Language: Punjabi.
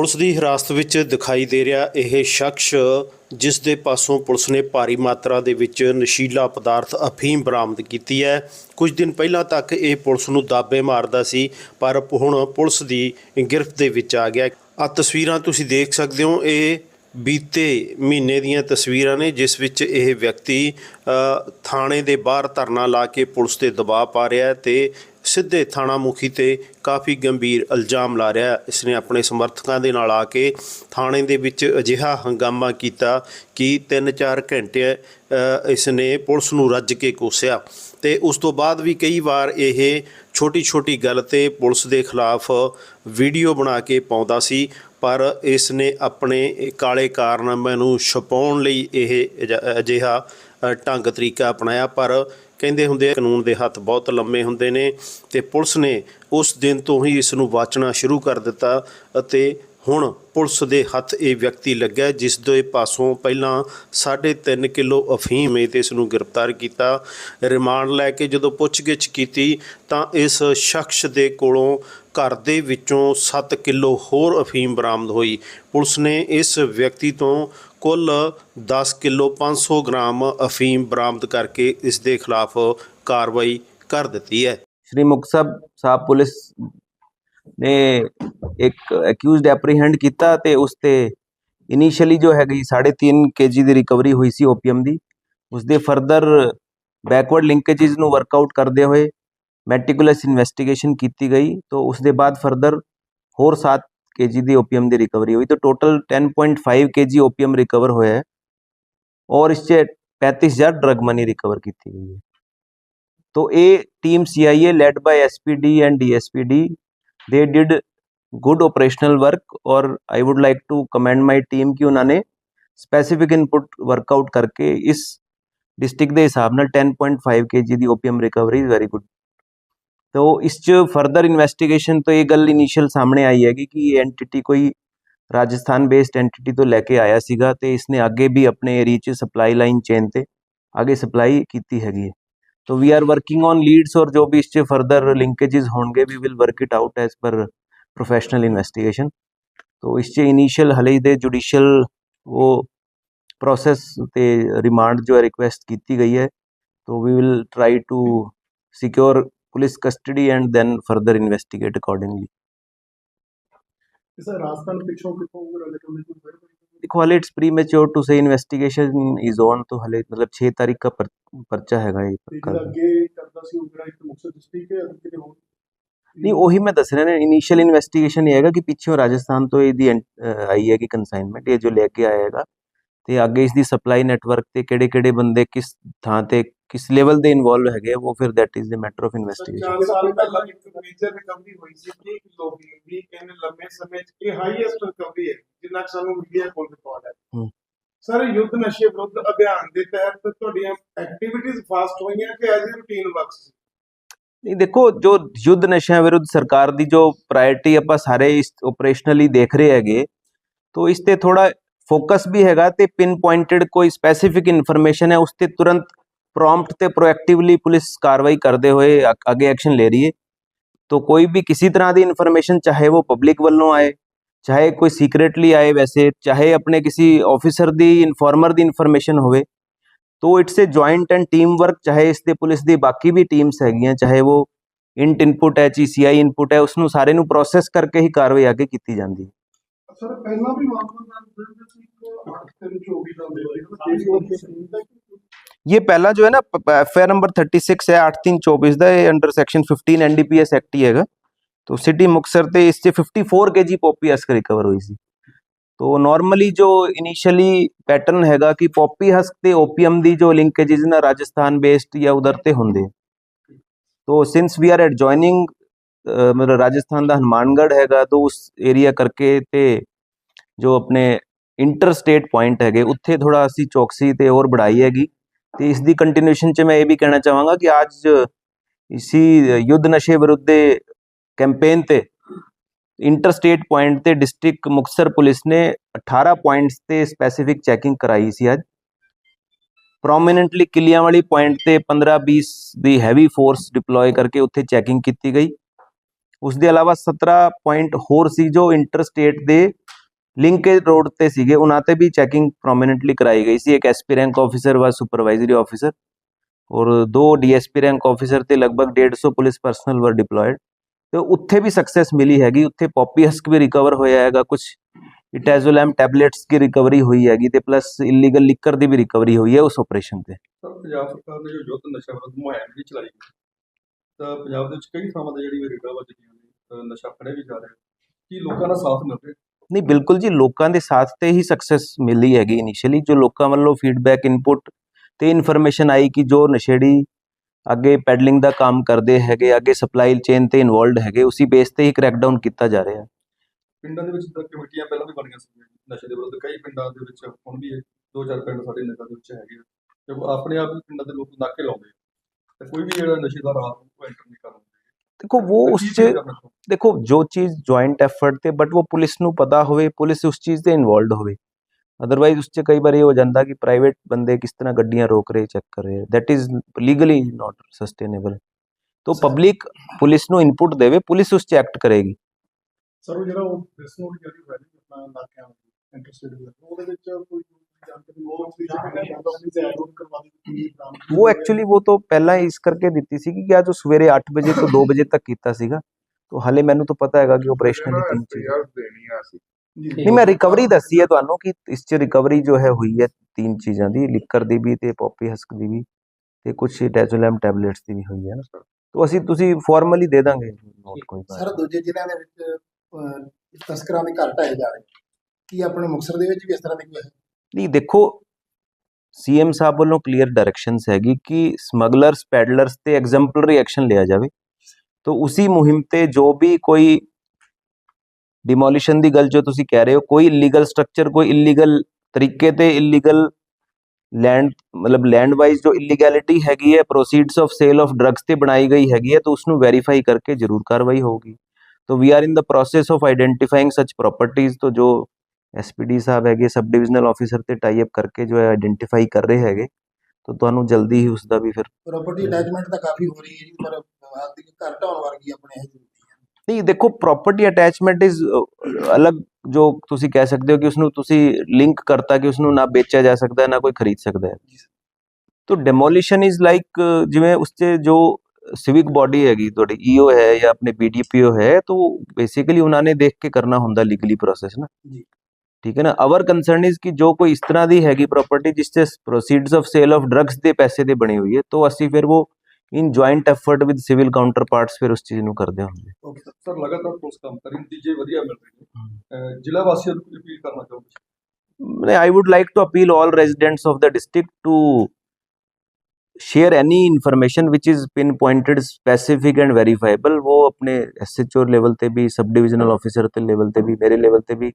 ਪੁਲਿਸ ਦੀ ਹਿਰਾਸਤ ਵਿੱਚ ਦਿਖਾਈ ਦੇ ਰਿਹਾ ਇਹ ਸ਼ਖਸ, ਜਿਸ ਦੇ ਪਾਸੋਂ ਪੁਲਿਸ ਨੇ ਭਾਰੀ ਮਾਤਰਾ ਦੇ ਵਿੱਚ ਨਸ਼ੀਲਾ ਪਦਾਰਥ ਅਫੀਮ ਬਰਾਮਦ ਕੀਤੀ ਹੈ। ਕੁਝ ਦਿਨ ਪਹਿਲਾਂ ਤੱਕ ਇਹ ਪੁਲਿਸ ਨੂੰ ਦਾਬੇ ਮਾਰਦਾ ਸੀ, ਪਰ ਹੁਣ ਪੁਲਿਸ ਦੀ ਗ੍ਰਿਫਤ ਦੇ ਵਿੱਚ ਆ ਗਿਆ। ਆ ਤਸਵੀਰਾਂ ਤੁਸੀਂ ਦੇਖ ਸਕਦੇ ਹੋ। ਇਹ ਬੀਤੇ ਮਹੀਨੇ ਦੀਆਂ ਤਸਵੀਰਾਂ ਨੇ, ਜਿਸ ਵਿੱਚ ਇਹ ਵਿਅਕਤੀ ਥਾਣੇ ਦੇ ਬਾਹਰ ਧਰਨਾ ਲਾ ਕੇ ਪੁਲਿਸ ਤੇ ਦਬਾਅ ਪਾ ਰਿਹਾ ਹੈ ਤੇ ਸਿੱਧੇ ਥਾਣਾ ਮੁਖੀ ਤੇ ਕਾਫੀ ਗੰਭੀਰ ਇਲਜ਼ਾਮ ਲਾ ਰਿਹਾ ਇਸ ਨੇ ਆਪਣੇ ਸਮਰਥਕਾਂ ਦੇ ਨਾਲ ਆ ਕੇ ਥਾਣੇ ਦੇ ਵਿੱਚ ਅਜਿਹਾ ਹੰਗਾਮਾ ਕੀਤਾ ਕਿ 3-4 ਘੰਟੇ ਅ, ਇਸਨੇ ਪੁਲਿਸ ਨੂੰ ਰੱਜ ਕੇ ਕੋਸਿਆ ਤੇ ਉਸ ਤੋਂ ਬਾਅਦ ਵੀ ਕਈ ਵਾਰ ਇਹ ਛੋਟੀ-ਛੋਟੀ ਗੱਲ ਤੇ ਪੁਲਿਸ ਦੇ ਖਿਲਾਫ ਵੀਡੀਓ ਬਣਾ ਕੇ ਪਾਉਂਦਾ ਸੀ ਪਰ ਇਸ ਨੇ ਆਪਣੇ ਕਾਲੇ ਕਾਰਨਾਮਿਆਂ ਨੂੰ ਛਪਾਉਣ ਲਈ ਇਹ ਅਜਿਹਾ ਢੰਗ ਤਰੀਕਾ ਅਪਣਾਇਆ ਪਰ ਕਹਿੰਦੇ ਹੁੰਦੇ ਕਾਨੂੰਨ ਦੇ ਹੱਥ ਬਹੁਤ ਲੰਮੇ ਹੁੰਦੇ ਨੇ ਤੇ ਪੁਲਿਸ ਨੇ ਉਸ ਦਿਨ ਤੋਂ ਹੀ ਇਸ ਨੂੰ ਵਾਚਣਾ ਸ਼ੁਰੂ ਕਰ ਦਿੱਤਾ ਅਤੇ ਹੁਣ ਪੁਲਿਸ ਦੇ ਹੱਥ ਇਹ ਵਿਅਕਤੀ ਲੱਗਾ ਜਿਸ ਦੇ ਪਾਸੋਂ ਪਹਿਲਾਂ 3.5 ਕਿਲੋ ਅਫੀਮ ਹੈ ਤੇ ਇਸ ਨੂੰ ਗ੍ਰਿਫਤਾਰ ਕੀਤਾ। ਰਿਮਾਂਡ ਲੈ ਕੇ ਜਦੋਂ ਪੁੱਛਗਿੱਛ ਕੀਤੀ ਤਾਂ ਇਸ ਸ਼ਖਸ ਦੇ ਕੋਲੋਂ ਘਰ ਦੇ ਵਿੱਚੋਂ 7 ਕਿਲੋ ਹੋਰ ਅਫੀਮ ਬਰਾਮਦ ਹੋਈ। ਪੁਲਿਸ ਨੇ ਇਸ ਵਿਅਕਤੀ ਤੋਂ ਕੁੱਲ 10 ਕਿਲੋ 500 ਗ੍ਰਾਮ ਅਫੀਮ ਬਰਾਮਦ ਕਰਕੇ ਇਸ ਦੇ ਖਿਲਾਫ ਕਾਰਵਾਈ ਕਰ ਦਿੱਤੀ ਹੈ। ਸ਼੍ਰੀ ਮੁਕਸਬ ਸਾਹਿਬ ਪੁਲਿਸ ਨੇ ਇੱਕ ਅਕਿਊਜ਼ਡ ਐਪਰੀਹੈਂਡ ਕੀਤਾ ਤੇ ਉਸ ਤੇ ਇਨੀਸ਼ੀਅਲੀ ਜੋ ਹੈਗੀ 3.5 ਕੇਜੀ ਦੀ ਰਿਕਵਰੀ ਹੋਈ ਸੀ ਓਪੀਅਮ ਦੀ। ਉਸ ਦੇ ਫਰਦਰ ਬੈਕਵਰਡ ਲਿੰਕੇजेस ਨੂੰ ਵਰਕਆਊਟ ਕਰਦੇ ਹੋਏ ਮੈਟਿਕੂਲਸ ਇਨਵੈਸਟੀਗੇਸ਼ਨ ਕੀਤੀ ਗਈ। ਤੋਂ ਉਸ ਦੇ ਬਾਅਦ ਫਰਦਰ ਹੋਰ 7 ਕੇਜੀ ਦੀ ਓਪੀਐਮ ਦੀ ਰਿਕਵਰੀ ਹੋਈ ਤਾਂ ਟੋਟਲ 10.5 ਕੇਜੀ ਓਪੀਐਮ ਰਿਕਵਰ ਹੋਇਆ ਹੈ ਔਰ ਇਸ 'ਚ 35000 ਡਰਗ ਮਨੀ ਰਿਕਵਰ ਕੀਤੀ ਗਈ ਹੈ तो a team cia led by spd and dspd they did good operational work और i would like to commend my team कि उन्होंने specific input workout करके इस डिस्ट्रिक्ट ਦੇ ਹਿਸਾਬ ਨਾਲ 10.5 kg ਦੀ ਓਪੀਐਮ ਰਿਕਵਰੀ ਵੈਰੀ ਗੁੱਡ ਤੋ ਇਸ ਚ ਫਰਦਰ ਇਨਵੈਸਟੀਗੇਸ਼ਨ ਤੋਂ ਇਹ ਗੱਲ ਇਨੀਸ਼ੀਅਲ ਸਾਹਮਣੇ ਆਈ ਹੈਗੀ ਕਿ ਇਹ ਐਂਟੀਟੀ ਕੋਈ ਰਾਜਸਥਾਨ ਬੇਸਡ ਐਂਟੀਟੀ ਤੋਂ ਲੈ ਕੇ ਆਇਆ ਸੀਗਾ ਤੇ ਇਸਨੇ ਅੱਗੇ ਵੀ ਆਪਣੇ ਏਰੀਆ ਚ ਸਪਲਾਈ ਲਾਈਨ ਚੇਨ ਤੇ ਅੱਗੇ ਸਪਲਾਈ ਕੀਤੀ ਹੈਗੀ ਹੈ तो we are working on leads और जो भी इससे फर्दर लिंकेजेस होंगे we will work it out as per professional investigation तो इससे इनिशियल हले ही दे जुडिशियल वो प्रोसेस ते रिमांड जो है रिक्वेस्ट की गई है तो we will try to secure police custody and then further investigate accordingly. Sir, Rajasthan ਪਿੱਛੋਂ ਕਿਥੋਂ ਦੇਖੋ ਹਲੇ it's premature to say investigation is on ਤੋਂ ਹਲੇ ਮਤਲਬ 6 ਤਾਰੀਖ ਦਾ ਪਰਚਾ ਹੈਗਾ ਇਹ ਪੱਕਾ ਅੱਗੇ ਕਰਦਾ ਸੀ ਉਗਰਾ ਇੱਕ ਮੁਕਸਰ ਡਿਸਟ੍ਰਿਕਟ ਹੈ ਕਿਤੇ ਹੋਰ ਨਹੀਂ ਉਹੀ ਮੈਂ ਦੱਸ ਰਿਹਾ ਨਾ ਇਨੀਸ਼ੀਅਲ ਇਨਵੈਸਟੀਗੇਸ਼ਨ ਇਹ ਹੈਗਾ ਕਿ ਪਿੱਛੋਂ ਰਾਜਸਥਾਨ ਤੋਂ ਇਹਦੀ ਆਈ ਹੈ ਕਿ ਕਨਸਾਈਨਮੈਂਟ ਇਹ ਜੋ ਲੈ ਕੇ ਆਏਗਾ ਤੇ ਅੱਗੇ ਇਸ ਦੀ ਸਪਲਾਈ ਨੈਟਵਰਕ ਤੇ ਕਿਹੜੇ-ਕਿਹੜੇ ਬੰਦੇ ਕਿਸ ਥਾਂ ਤੇ ਕਿਸ ਲੈਵਲ ਦੇ ਇਨਵੋਲਵ ਹੈਗੇ ਉਹ ਫਿਰ that is the matter of investigation ਚਾਰ ਸਾਲ ਪਹਿਲਾਂ ਇੱਕ ਮੇਜਰ ਰਿਕਵਰੀ ਹੋਈ ਸੀ 30 ਕਿਲੋ ਦੀ ਵੀ ਇਹਨੇ ਲੰਮੇ ਸਮੇਂ 'ਚ ਇਹ ਹਾਈਐਸਟ ਰਿਕਵਰੀ ਹੈ ਜਿੰਨਾ ਕੁ ਸਾਨੂੰ ਮੀਡੀਆ ਕੋਲ ਰਿਕਾਰਡ ਹੈ ਹੂੰ। ਸਰ ਯੁੱਧ ਨਸ਼ੇ ਵਿਰੁੱਧ ਅਭਿਆਨ ਦੇ ਤਹਿਤ ਤੁਹਾਡੀਆਂ ਐਕਟੀਵਿਟੀਜ਼ ਫਾਸਟ ਹੋਈਆਂ ਕਿ ਐਜ਼ ਰੂਟੀਨ ਵਰਕ ਸੀ ਨਹੀਂ ਦੇਖੋ ਜੋ ਯੁੱਧ ਨਸ਼ਿਆਂ ਵਿਰੁੱਧ ਸਰਕਾਰ ਦੀ ਜੋ ਪ੍ਰਾਇੋਰਟੀ ਆਪਾਂ ਸਾਰੇ ਇਸ ਆਪਰੇਸ਼ਨਲੀ ਦੇਖ ਰਹੇ ਹੈਗੇ ਤੋਂ ਇਸ ਤੇ ਥੋੜਾ ਫੋਕਸ ਵੀ ਹੈਗਾ ਤੇ ਪਿਨ ਪੁਆਇੰਟਡ ਕੋਈ ਸਪੈਸੀਫਿਕ ਇਨਫੋਰਮੇਸ਼ਨ ਹੈ ਉਸ ਤੇ ਤੁਰੰਤ ਪ੍ਰੋਮਪਟ ਤੇ ਪ੍ਰੋਐਕਟਿਵਲੀ ਪੁਲਿਸ ਕਾਰਵਾਈ ਕਰਦੇ ਹੋਏ ਅ- ਅੱਗੇ ਐਕਸ਼ਨ ਲੈ ਰਹੀ ਹੈ तो कोई भी किसी तरह की इन्फॉर्मेशन चाहे वो पब्लिक वालों आए चाहे कोई सीक्रेटली आए वैसे चाहे अपने किसी ऑफिसर ਦੀ ਇਨਫੋਰਮਰ ਦੀ ਇਨਫੋਰਮੇਸ਼ਨ ਹੋਵੇ तो it's a joint and team work चाहे ਇਸ ਦੇ ਪੁਲਿਸ ਦੀ ਬਾਕੀ ਵੀ ਟੀਮਸ ਹੈਗੀਆਂ ਚਾਹੇ ਉਹ ਇੰਟ ਇਨਪੁਟ ਹੈ ਜੀਸੀਆਈ ਇਨਪੁਟ ਹੈ ਉਸ ਨੂੰ ਸਾਰੇ ਨੂੰ ਪ੍ਰੋਸੈਸ ਕਰਕੇ ਹੀ ਕਾਰਵਾਈ ਅੱਗੇ ਕੀਤੀ ਜਾਂਦੀ ਹੈ ਸਰ ਪਹਿਲਾਂ ਵੀ ਮਾਮਲਾ ਦਰਜ ਹੋਇਆ ਸੀ ਇੱਕ 8 ਤਿੰਨ 24 ਦਾ ਦੇ ਰਿਹਾ ये पहला जो है ना एफ नंबर 36 है 8324 ਦਾ ਇਹ ਅੰਡਰ ਸੈਕਸ਼ਨ 15 ਐਨਡੀਪੀਐਸ ਐਕਟ ਹੀ ਹੈਗਾ तो सिटी मुक्सर ਤੇ ਇਸ ਤੇ 54 ਕੇਜੀ ਪੋਪੀ ਹਸਕ ਰਿਕਵਰ ਹੋਈ ਸੀ ਤੋ ਨਾਰਮਲੀ ਜੋ ਇਨੀਸ਼ੀਅਲੀ ਪੈਟਰਨ ਹੈਗਾ ਕਿ ਪੋਪੀ ਹਸਕ ਤੇ ਓਪੀਅਮ ਦੀ ਜੋ ਲਿੰਕੇजेस ਨਾ ਰਾਜਸਥਾਨ ਬੇਸਡ ਜਾਂ ਉਧਰ ਤੇ ਹੁੰਦੇ ਤੋ ਸਿੰਸ ਵੀ ਆਰ ਐਡਜੋਇਨਿੰਗ ਮਤਲਬ ਰਾਜਸਥਾਨ ਦਾ ਹਨੂਮਾਨਗੜ ਹੈਗਾ ਤੋ ਉਸ ਏਰੀਆ ਕਰਕੇ ਤੇ ਜੋ ਆਪਣੇ ਇੰਟਰ ਸਟੇਟ ਪੁਆਇੰਟ ਹੈਗੇ ਉੱਥੇ ਥੋੜਾ ਅਸੀਂ ਚੌਕਸੀ ਤੇ ਹੋਰ ਬੜਾਈ ਹੈਗੀ ਤੇ ਇਸ ਦੀ ਕੰਟੀਨਿਊਸ਼ਨ ਚ ਮੈਂ ਇਹ ਵੀ ਕਹਿਣਾ ਚਾਹਾਂਗਾ ਕਿ ਅੱਜ ਇਸੀ ਯੁੱਧ ਨਸ਼ੇ ਵਿਰੁੱਧ ਦੇ ਕੈਂਪੇਨ ਤੇ ਇੰਟਰ ਸਟੇਟ ਪੁਆਇੰਟ ਤੇ ਡਿਸਟ੍ਰਿਕਟ ਮੁਕਤਸਰ ਪੁਲਿਸ ਨੇ 18 ਪੁਆਇੰਟਸ ਤੇ ਸਪੈਸੀਫਿਕ ਚੈਕਿੰਗ ਕਰਾਈ ਸੀ ਅੱਜ। ਪ੍ਰੋਮਿਨੈਂਟਲੀ ਕਿਲਿਆਂ ਵਾਲੀ ਪੁਆਇੰਟ ਤੇ 15-20 ਦੀ ਹੈਵੀ ਫੋਰਸ ਡਿਪਲੋਏ ਕਰਕੇ ਉੱਥੇ ਚੈਕਿੰਗ ਕੀਤੀ ਗਈ। ਉਸ ਦੇ ਇਲਾਵਾ 17 ਪੁਆਇੰਟ ਹੋਰ ਸੀ ਜੋ ਇੰਟਰ ਸਟੇਟ ਦੇ ਲਿੰਕੇਜ ਰੋਡ ਤੇ ਸੀਗੇ, ਉਹਨਾਂ ਤੇ ਵੀ ਚੈਕਿੰਗ ਪ੍ਰੋਮਿਨੈਂਟਲੀ ਕਰਾਈ ਗਈ ਸੀ। ਇੱਕ ਐਸਪੀ ਰੈਂਕ ਆਫੀਸਰ ਵਾ ਸੁਪਰਵਾਈਜ਼ਰੀ ਆਫੀਸਰ ਔਰ ਦੋ ਡੀਐਸਪੀ ਰੈਂਕ ਆਫੀਸਰ ਤੇ ਲਗਭਗ 150 ਪੁਲਿਸ ਪਰਸਨਲ ਵਰ ਡਿਪਲੋਇਡ ਤੇ ਉੱਥੇ ਵੀ ਸਕਸੈਸ ਮਿਲੀ ਹੈਗੀ। ਉੱਥੇ ਪੌਪੀ ਹਸਕ ਵੀ ਰਿਕਵਰ ਹੋਇਆ ਹੈਗਾ। ਕੁਝ ਇਟੈਜ਼ੋਲੈਮ ਟੈਬਲੇਟਸ ਦੀ ਰਿਕਵਰੀ ਹੋਈ ਹੈਗੀ ਤੇ ਪਲੱਸ ਇਲੀਗਲ ਲਿਕਰ ਦੀ ਵੀ ਰਿਕਵਰੀ ਹੋਈ ਹੈ ਉਸ ਆਪਰੇਸ਼ਨ ਤੇ। ਸਰ, ਪੰਜਾਬ ਸਰਕਾਰ ਨੇ ਜੋ ਯੁੱਧ ਨਸ਼ਾ ਵਿਰੁੱਧ ਮੁਹਿੰਮ ਵੀ ਚਲਾਈ ਗਈ ਤਾਂ ਪੰਜਾਬ ਦੇ ਵਿੱਚ ਕਈ ਥਾਵਾਂ ਤੇ ਜਿਹੜੀ ਰੇਡਾਂ ਵੱਜਦੀਆਂ ਨੇ, ਅਹ ਨਸ਼ਾ ਫੜਿਆ ਵੀ ਜਾ ਰਿਹਾ ਕੀ ਲੋਕਾਂ ਦਾ ਸਾਥ ਮਿਲ ਰਿਹਾ? ਨਹੀਂ, ਬਿਲਕੁਲ ਜੀ, ਲੋਕਾਂ ਦੇ ਸਾਥ ਤੇ ਹੀ ਸਕਸੈਸ ਮਿਲੀ ਹੈਗੀ ਇਨੀਸ਼ੀਅਲੀ ਜੋ ਲੋਕਾਂ ਵੱਲੋਂ ਫੀਡਬੈਕ ਇਨਪੁਟ ਤੇ ਇਨਫੋਰਮੇਸ਼ਨ ਆਈ ਕਿ ਜੋ ਨਸ਼ੇੜੀ ਅੱਗੇ ਪੈਡਲਿੰਗ ਦਾ ਕੰਮ ਕਰਦੇ ਹੈਗੇ, ਅੱਗੇ ਸਪਲਾਈ ਚੇਨ ਤੇ ਇਨਵੋਲਡ ਹੈਗੇ, ਉਸੇ ਬੇਸ ਤੇ ਹੀ ਕ੍ਰੈਕਡਾਊਨ ਕੀਤਾ ਜਾ ਰਿਹਾ। ਹੈ ਪਿੰਡਾਂ ਦੇ ਵਿੱਚ ਤਾਂ ਕਮੇਟੀਆਂ ਪਹਿਲਾਂ ਵੀ ਬਣੀਆਂ ਸੀ ਨਸ਼ੇ ਦੇ ਵਿਰੁੱਧ। ਕਈ ਪਿੰਡਾਂ ਦੇ ਵਿੱਚ ਹੁਣ ਵੀ ਦੋ ਚਾਰ ਪਿੰਡ ਸਾਡੇ ਨਗਰ ਦੇ ਵਿੱਚ ਹੈਗੇ ਆ। ਤੇ ਆਪਣੇ ਆਪ ਹੀ ਪਿੰਡਾਂ ਦੇ ਲੋਕ ਨਾਕੇ ਲਾਉਂਦੇ ਤੇ ਕੋਈ ਵੀ ਜਿਹੜਾ ਨਸ਼ੇ ਦਾ ਰਾਤ ਨੂੰ ਐਂਟਰ ਨਹੀਂ ਕਰਦਾ। ਦੇਖੋ ਉਹ ਉਸ ਚ ਦੇਖੋ ਜੋ ਚੀਜ਼ ਜੁਆਇੰਟ ਐਫਰਟ ਤੇ ਬਟ ਉਹ ਪੁਲਿਸ ਨੂੰ ਪਤਾ ਹੋਵੇ ਪੁਲਿਸ ਉਸ ਚੀਜ਼ ਤੇ ਇਨਵੋਲਡ ਹੋਵੇ ਅਦਰਵਾਈਜ਼ ਉਸ ਚ ਕਈ ਵਾਰ ਇਹ ਹੋ ਜਾਂਦਾ ਕਿ ਪ੍ਰਾਈਵੇਟ ਬੰਦੇ ਕਿਸ ਤਰ੍ਹਾਂ ਗੱਡੀਆਂ ਰੋਕ ਰਹੇ ਚੈੱਕ ਕਰ ਰਹੇ that is legally not sustainable ਤੋ ਪਬਲਿਕ ਪੁਲਿਸ ਨੂੰ ਇਨਪੁਟ ਦੇਵੇ ਪੁਲਿਸ ਉਸ ਚ ਐਕਟ ਕਰੇਗੀ ਸਰ ਉਹ ਜਿਹੜਾ ਉਹ ਪ੍ਰੈਸ ਨੋਟ ਜਾਰੀ ਹੋਇਆ ਜੀ ਆਪਣਾ ਨਾਕਿਆਂ ਇੰਟਰਸਟੇਟ ਉਹਦੇ ਵਿੱਚ ਕੋਈ ਉਹ ਐਕਚੁਅਲੀ ਉਹ ਤੋਂ ਪਹਿਲਾਂ ਇਸ ਕਰਕੇ ਦਿੱਤੀ ਸੀ ਕਿ ਅੱਜ ਸਵੇਰੇ 8 ਵਜੇ ਤੋਂ 2 ਵਜੇ ਤੱਕ ਕੀਤਾ ਸੀਗਾ। ਤੋਂ ਹਲੇ ਮੈਨੂੰ ਤਾਂ ਪਤਾ ਹੈਗਾ ਕਿ ਆਪਰੇਸ਼ਨਲ ਟੀਮ ਚ ਯਾਰ ਦੇਣੀ ਆ ਸੀ ਨਹੀਂ ਮੈਂ ਰਿਕਵਰੀ ਦੱਸੀ ਹੈ ਤੁਹਾਨੂੰ ਕਿ ਇਸ ਚ ਰਿਕਵਰੀ ਜੋ ਹੈ ਹੋਈ ਹੈ ਤਿੰਨ ਚੀਜ਼ਾਂ ਦੀ ਲਿਕਰ ਦੀ ਵੀ ਤੇ ਪੌਪੀ ਹਸਕ ਦੀ ਵੀ ਤੇ ਕੁਝ ਡੈਜ਼ੋਲਮ ਟੈਬਲੇਟਸ ਦੀ ਵੀ ਹੋਈ ਹੈ ਨਾ। ਤੋਂ ਅਸੀਂ ਤੁਸੀਂ ਫਾਰਮਲੀ ਦੇ ਦਾਂਗੇ। ਨੋਟ ਕੋਈ ਬਾਤ ਸਰ ਦੂਜੇ ਜ਼ਿਲ੍ਹਿਆਂ ਦੇ ਵਿੱਚ ਤਸਕਰਾਂ ਦੇ ਘਰ ਟਾਏ ਜਾ ਰਹੇ। ਕੀ ਆਪਣੇ ਮੁਕਸਰ ਦੇ ਵਿੱਚ ਵੀ ਇਸ ਤਰ੍ਹਾਂ ਦੀ ਕੋਈ ਨਹੀਂ ਦੇਖੋ ਸੀਐਮ ਸਾਹਿਬ ਵੱਲੋਂ ਕਲੀਅਰ ਡਾਇਰੈਕਸ਼ਨਸ ਹੈਗੀ ਕਿ ਸਮਗਲਰਸ ਪੈਡਲਰਸ ਤੇ ਐਗਜ਼ੈਂਪਲਰੀ ਐਕਸ਼ਨ ਲਿਆ ਜਾਵੇ ਤੋ ਉਸੀ ਮੁਹਿੰਮ ਤੇ ਜੋ ਵੀ ਕੋਈ ਡਿਮੋਲੀਸ਼ਨ ਦੀ ਗੱਲ ਜੋ ਤੁਸੀਂ ਕਹਿ ਰਹੇ ਹੋ ਕੋਈ ਇਲੀਗਲ ਸਟਰਕਚਰ ਕੋਈ ਇਲੀਗਲ ਤਰੀਕੇ ਤੇ ਇਲੀਗਲ ਲੈਂਡ ਮਤਲਬ ਲੈਂਡ ਵਾਈਜ਼ ਜੋ ਇਲੀਗੈਲਿਟੀ ਹੈਗੀ ਹੈ proceeds of sale of drugs ਤੇ ਬਣਾਈ ਗਈ ਹੈਗੀ ਹੈ ਤਾਂ ਉਸ ਨੂੰ ਵੈਰੀਫਾਈ ਕਰਕੇ ਜ਼ਰੂਰ ਕਾਰਵਾਈ ਹੋਊਗੀ तो we are in the process of identifying such properties तो जो ਐਸਪੀਡੀ ਸਾਹਿਬ ਹੈਗੇ ਸਬ ਡਿਵੀਜ਼ਨਲ ਆਫੀਸਰ ਤੇ ਟਾਈ ਅਪ ਕਰਕੇ ਜੋ ਹੈ ਆਇਡੈਂਟੀਫਾਈ ਕਰ ਰਹੇ ਹੈਗੇ। ਤਾਂ ਤੁਹਾਨੂੰ ਜਲਦੀ ਹੀ ਉਸ ਦਾ ਵੀ ਫਿਰ ਪ੍ਰਾਪਰਟੀ ਅਟੈਚਮੈਂਟ ਤਾਂ ਕਾਫੀ ਹੋ ਰਹੀ ਹੈ ਜੀ ਪਰ ਦੀ ਘਰ ਢਾਉਣ ਵਰਗੀ ਆਪਣੇ ਇਹ ਜ਼ਰੂਰੀ ਨਹੀਂ ਦੇਖੋ ਪ੍ਰਾਪਰਟੀ ਅਟੈਚਮੈਂਟ ਇਜ਼ ਅਲੱਗ ਜੋ ਤੁਸੀਂ ਕਹਿ ਸਕਦੇ ਹੋ ਕਿ ਉਸ ਨੂੰ ਤੁਸੀਂ ਲਿੰਕ ਕਰਤਾ ਕਿ ਉਸ ਨੂੰ ਨਾ ਵੇਚਿਆ ਜਾ ਸਕਦਾ ਹੈ ਨਾ ਕੋਈ ਖਰੀਦ ਸਕਦਾ ਹੈ। ਤਾਂ ਡੈਮੋਲੀਸ਼ਨ ਇਜ਼ ਲਾਈਕ ਜਿਵੇਂ ਉਸ 'ਚ ਜੋ ਸਿਵਿਕ ਬਾਡੀ ਹੈਗੀ ਤੁਹਾਡੀ ਈਓ ਹੈ ਜਾਂ ਆਪਣੇ ਬੀਡੀਪੀਓ ਹੈ ਤਾਂ ਬੇਸਿਕਲੀ ਉਹਨਾਂ ਨੇ ਦੇਖ ਕੇ ਕਰਨਾ ਹੁੰਦਾ ਲੀਗਲੀ ਪ੍ਰੋਸੈਸ ਨਾ। ਜੀ। ਠੀਕ ਹੈ ਨਾ ਆਵਰ ਕੰਸਰਨ ਇਜ਼ ਕਿ ਜੋ ਕੋਈ ਇਸ ਤਰ੍ਹਾਂ ਦੀ ਹੈਗੀ ਪ੍ਰਾਪਰਟੀ ਜਿਸ 'ਚ proceeds of sale of drugs ਦੇ ਪੈਸੇ ਦੇ ਬਣੀ ਹੋਈ ਹੈ ਤਾਂ ਅਸੀਂ ਫਿਰ ਉਹ in joint effort with civil counterparts ਫਿਰ ਉਸ ਚੀਜ਼ ਨੂੰ ਕਰਦੇ ਹੁੰਦੇ ਓਕੇ ਸਰ ਲਗਾਤਾਰ ਪੁਲਿਸ ਕੰਮ ਕਰੀ ਨਤੀਜੇ ਵਧੀਆ ਮਿਲ ਰਹੇ ਨੇ ਅਹ ਜ਼ਿਲ੍ਹਾ ਵਾਸੀਆਂ ਨੂੰ ਅਪੀਲ ਕਰਨਾ ਚਾਹੁੰਦੇ I would like to appeal all residents of the district to share any information which is pinpointed specific and verifiable वो अपने एस एच ओ लेवल ਤੇ ਵੀ ਸਬ ਡਿਵੀਜ਼ਨਲ ਆਫੀਸਰ ਤੇ ਲੈਵਲ ਤੇ ਵੀ ਮੇਰੇ ਲੈਵਲ ਤੇ ਵੀ